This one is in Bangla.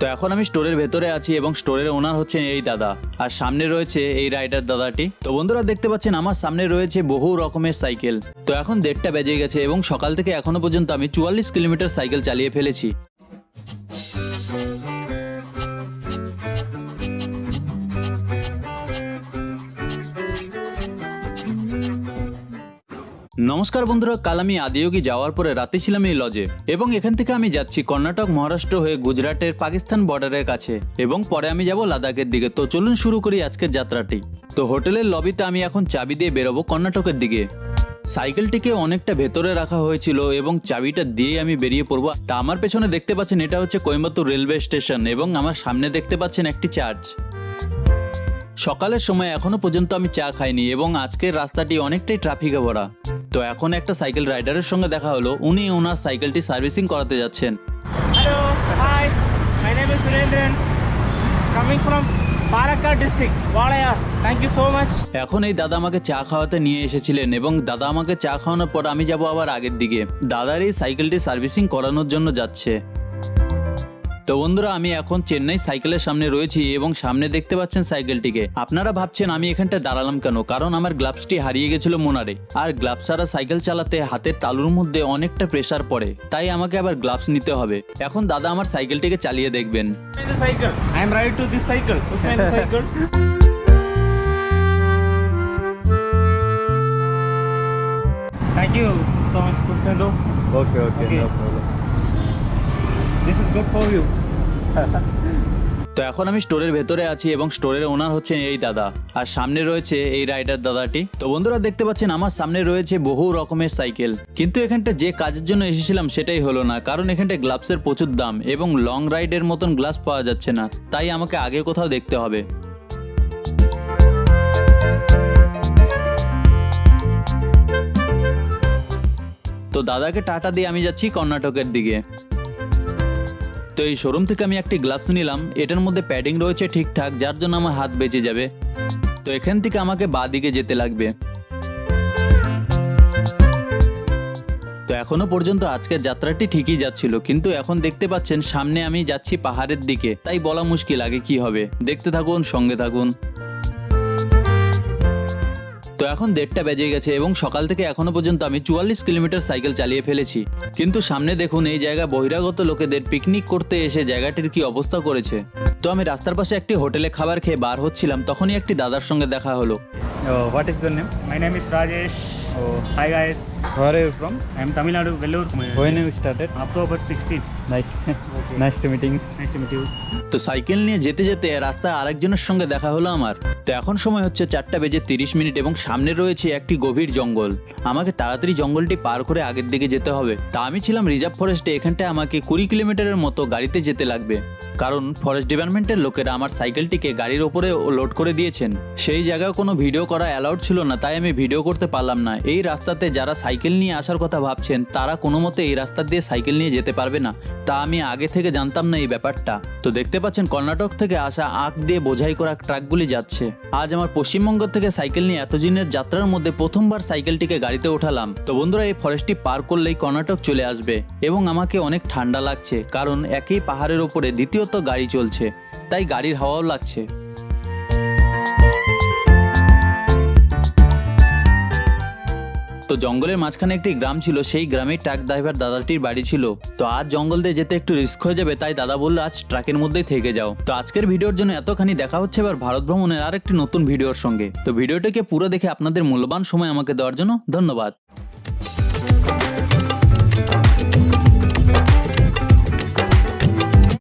তো এখন আমি স্টোরের ভেতরে আছি এবং স্টোরের ওনার হচ্ছেন এই দাদা। আর সামনে রয়েছে এই রাইডার দাদাটি। তো বন্ধুরা, দেখতে পাচ্ছেন আমার সামনে রয়েছে বহু রকমের সাইকেল। তো এখন দেড়টা বেজে গেছে এবং সকাল থেকে এখনও পর্যন্ত আমি চুয়াল্লিশ কিলোমিটার সাইকেল চালিয়ে ফেলেছি। নমস্কার বন্ধুরা, কাল আমি আদিয়োগী যাওয়ার পরে রাতে ছিলাম এই লজে এবং এখান থেকে আমি যাচ্ছি কর্ণাটক, মহারাষ্ট্র হয়ে গুজরাটের পাকিস্তান বর্ডারের কাছে এবং পরে আমি যাব লাদাখের দিকে। তো চলুন শুরু করি আজকের যাত্রাটি। তো হোটেলের লবিতে আমি এখন চাবি দিয়ে বেরোবো কর্ণাটকের দিকে। সাইকেলটিকে অনেকটা ভেতরে রাখা হয়েছিল এবং চাবিটা দিয়ে আমি বেরিয়ে পড়ব। তা আমার পেছনে দেখতে পাচ্ছেন এটা হচ্ছে কোয়েম্বাতুর রেলওয়ে স্টেশন এবং আমার সামনে দেখতে পাচ্ছেন একটি চার্চ। সকালের সময় এখনও পর্যন্ত আমি চা খাইনি এবং আজকের রাস্তাটি অনেকটাই ট্রাফিকে ভরা। তো এখন একটা সাইকেল রাইডারের সঙ্গে দেখা হলো। উনি ওনার সাইকেলটি সার্ভিসিং করাতে যাচ্ছেন। Hello hi my name is Surendran coming from. এখন এই দাদা আমাকে চা খাওয়াতে নিয়ে এসেছিলেন এবং দাদা আমাকে চা খাওয়ানোর পর আমি যাব আবার আগের দিকে। দাদার এই সাইকেলটি সার্ভিসিং করানোর জন্য যাচ্ছে। তো বন্ধুরা আমি এখন চেন্নাই সাইকেলের সামনে রয়েছি এবং সামনে দেখতে পাচ্ছেন সাইকেলটিকে আপনারা ভাবছেন আমি এখানটা দাঁড়ালাম কেন কারণ আমার গ্লাভসটি হারিয়ে গেছিল মোনারে আর গ্লাভস ছাড়া সাইকেল চালাতে হাতের তালুর মধ্যে অনেকটা প্রেসার পড়ে তাই আমাকে আবার গ্লাভস নিতে হবে এখন দাদা আমার সাইকেলটিকে চালিয়ে দেখবেন This cycle. I am right to this cycle. Who's my cycle? Thank you so much, Pushpendo. This is good for you. তো এখন আমি স্টোরের ভেতরে আছি এবং স্টোরের ওনার হচ্ছেন এই দাদা। আর সামনে রয়েছে এই রাইডার দাদাটি। তো বন্ধুরা দেখতে পাচ্ছেন, আমার সামনে রয়েছে বহু রকমের সাইকেল। কিন্তু এখানটা যে কাজের জন্য এসেছিলাম সেটাই হলো না, কারণ এখানটা গ্লাভসের প্রচুর দাম এবং লং রাইডের মতন গ্লাভস পাওয়া যাচ্ছে না, তাই আমাকে আগে কোথাও দেখতে হবে। তো দাদাকে টাটা দিয়ে আমি যাচ্ছি কর্ণাটকের দিকে। তো এই শোরুম থেকে আমি একটি গ্লাভস নিলাম। এটার মধ্যে প্যাডিং রয়েছে ঠিকঠাক, যার জন্য আমার হাত বেঁচে যাবে। তো এখান থেকে আমাকে বাঁ দিকে যেতে লাগবে। তো এখনও পর্যন্ত আজকের যাত্রাটি ঠিকই যাচ্ছিল, কিন্তু এখন দেখতে পাচ্ছেন সামনে আমি যাচ্ছি পাহাড়ের দিকে। তাই বলা মুশকিল আগে কি হবে। দেখতে থাকুন, সঙ্গে থাকুন। এখন দেড়টা বেজে গেছে এবং সকাল থেকে এখনও পর্যন্ত আমি চুয়াল্লিশ কিলোমিটার সাইকেল চালিয়ে ফেলেছি। কিন্তু সামনে দেখুন, এই জায়গা বহিরাগত লোকেদের পিকনিক করতে এসে জায়গাটির কি অবস্থা করেছে। তো আমি রাস্তার পাশে একটি হোটেলে খাবার খেয়ে বার হচ্ছিলাম, তখনই একটি দাদার সঙ্গে দেখা হলো। What is your name my name is Rajesh oh hi guys. Where are you from? I am Tamil Nadu, Vellore. When you started? October 16. Nice. Okay. nice to meeting. Nice to meet you. তো সাইকেল নিয়ে যেতে যেতে রাস্তায় আরেকজনের সঙ্গে দেখা হলো আমার তো এখন সময় হচ্ছে চারটা বেজে তিরিশ মিনিট এবং সামনে রয়েছে একটি গভীর জঙ্গল আমাকে তাড়াতাড়ি জঙ্গলটি পার করে আগের দিকে যেতে হবে তা আমি ছিলাম রিজার্ভ ফরেস্টে এখানটায় আমাকে কুড়ি কিলোমিটারের মতো গাড়িতে যেতে লাগবে কারণ ফরেস্ট ডিপার্টমেন্টের লোকেরা আমার সাইকেলটিকে গাড়ির ওপরে লোড করে দিয়েছেন সেই জায়গায় কোনো ভিডিও করা অ্যালাউড ছিল না তাই আমি ভিডিও করতে পারলাম না এই রাস্তাতে যারা সাইকেল নিয়ে আসার কথা ভাবছেন, তারা কোনো মতে এই রাস্তা দিয়ে সাইকেল নিয়ে যেতে পারবে না। তা আমি আগে থেকে জানতাম না এই ব্যাপারটা। তো দেখতে পাচ্ছেন, কর্ণাটক থেকে আসা আখ দিয়ে বোঝাই করা ট্রাকগুলি যাচ্ছে। আজ আমার পশ্চিমবঙ্গ থেকে সাইকেল নিয়ে এতদিনের যাত্রার মধ্যে প্রথমবার সাইকেলটিকে গাড়িতে ওঠালাম। তো বন্ধুরা, এই ফরেস্টটি পার করলেই কর্ণাটক চলে আসবে এবং আমাকে অনেক ঠান্ডা লাগছে, কারণ একই পাহাড়ের ওপরে দ্বিতীয়ত গাড়ি চলছে। তাই গাড়ির হাওয়াও লাগছে। তো জঙ্গলের মাঝখানে একটি গ্রাম ছিল, সেই গ্রামে ট্রাক ড্রাইভার দাদাটির বাড়ি ছিল। তো আজ জঙ্গল দিয়ে যেতে একটু রিস্ক হয়ে যাবে, তাই দাদা বলল, আজ ট্রাকের মধ্যেই থেকে যাও। তো আজকের ভিডিওর জন্য এতখানি, দেখা হচ্ছে এবার ভারত ভ্রমণের আরেকটি নতুন ভিডিওর সঙ্গে। তো ভিডিওটাকে পুরো দেখে আপনাদের মূল্যবান সময় আমাকে দেওয়ার জন্য ধন্যবাদ।